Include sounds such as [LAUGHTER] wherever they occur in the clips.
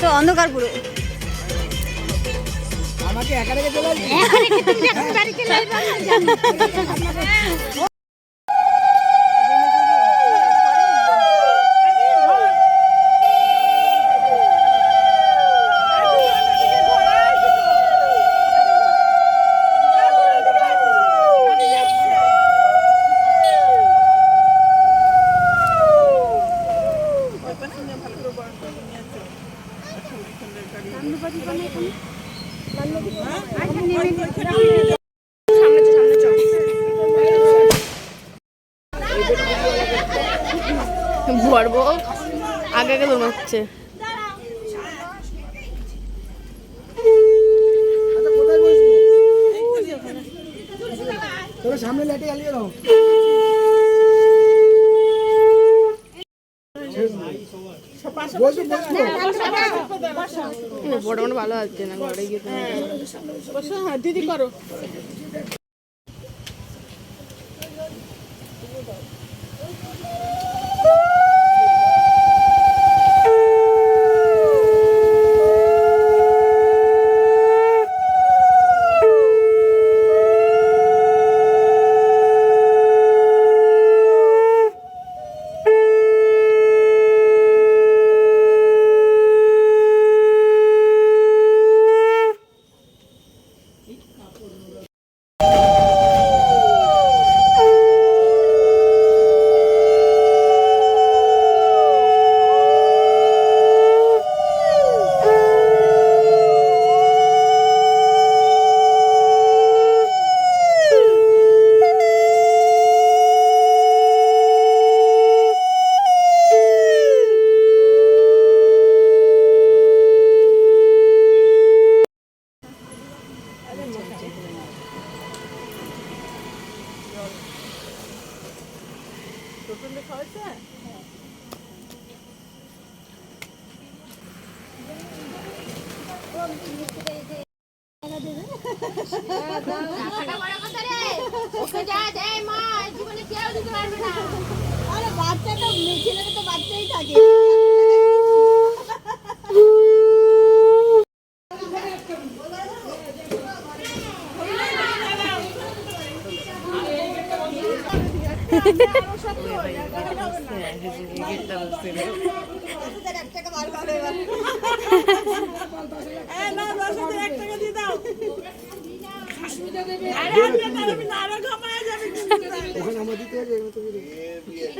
তো অন্ধকার পুরো। আমাকে একা রেখে চলে আসবি? [LAUGHS] ভরব। আগে আগে দৌড়াচ্ছে আচ্ছা সামনে লাইটে জ্বালিয়ে দাও। বড় ভালো আছে না? ঘরে গিয়ে তুমি দিদি করো। আরে বাচ্চা তো ছেলেটা তো বাচ্চাই থাকে।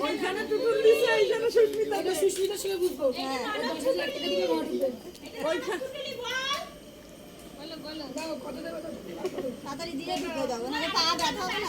এখানে তুমি দেবে। তাড়াতাড়ি দিয়ে ঢুকে দাও নাহলে পা ব্যথা হবে না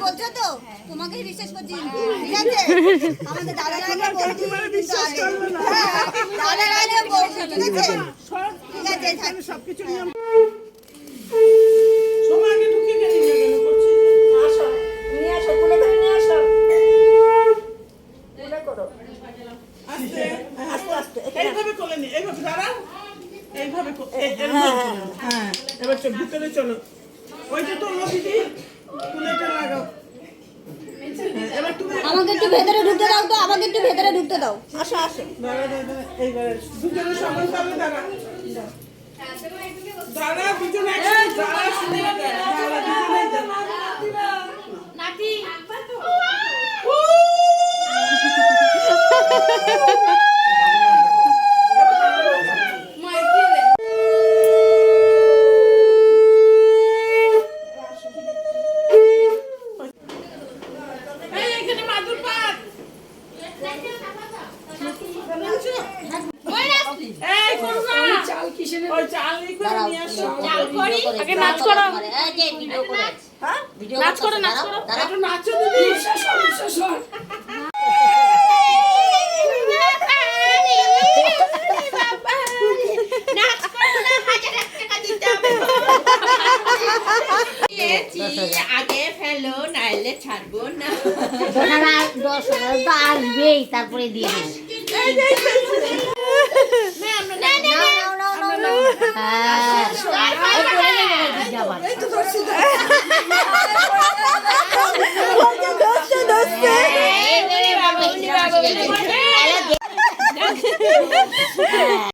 বলছো তো তোমাকে বিশ্বাস করছি ঠিক আছে আমাদের দাদার আগে বলছি। হ্যাঁ, দাদার আগে বলছি ঠিক আছে ঠিক আছে সবকিছু এইভাবে দাঁড়াও। হ্যাঁ এবার ভিতরে চলো লাগাও। আমাকে একটু ভেতরে ঢুকতে দাও তো আমাকে একটু ভেতরে ঢুকতে দাও। আসো আসো। দাঁড়া দাঁড়া এইবারে। দুজনে সমানভাবে দাঁড়া। দাঁড়া দুজনে দাঁড়া শুনে দাঁড়া দুজনে নাতি এই এখানে মাদুর পাক এই করুণা চাল কিসের ওই চাল ই করে নিয়ে আসো চাল করি আগে নাচ করো। হ্যাঁ? নাচ করো নাচ করো। নাচো দিদি। ছাড়বো না দশ হাজার তো আসবেই তারপরে দিয়ে দেবো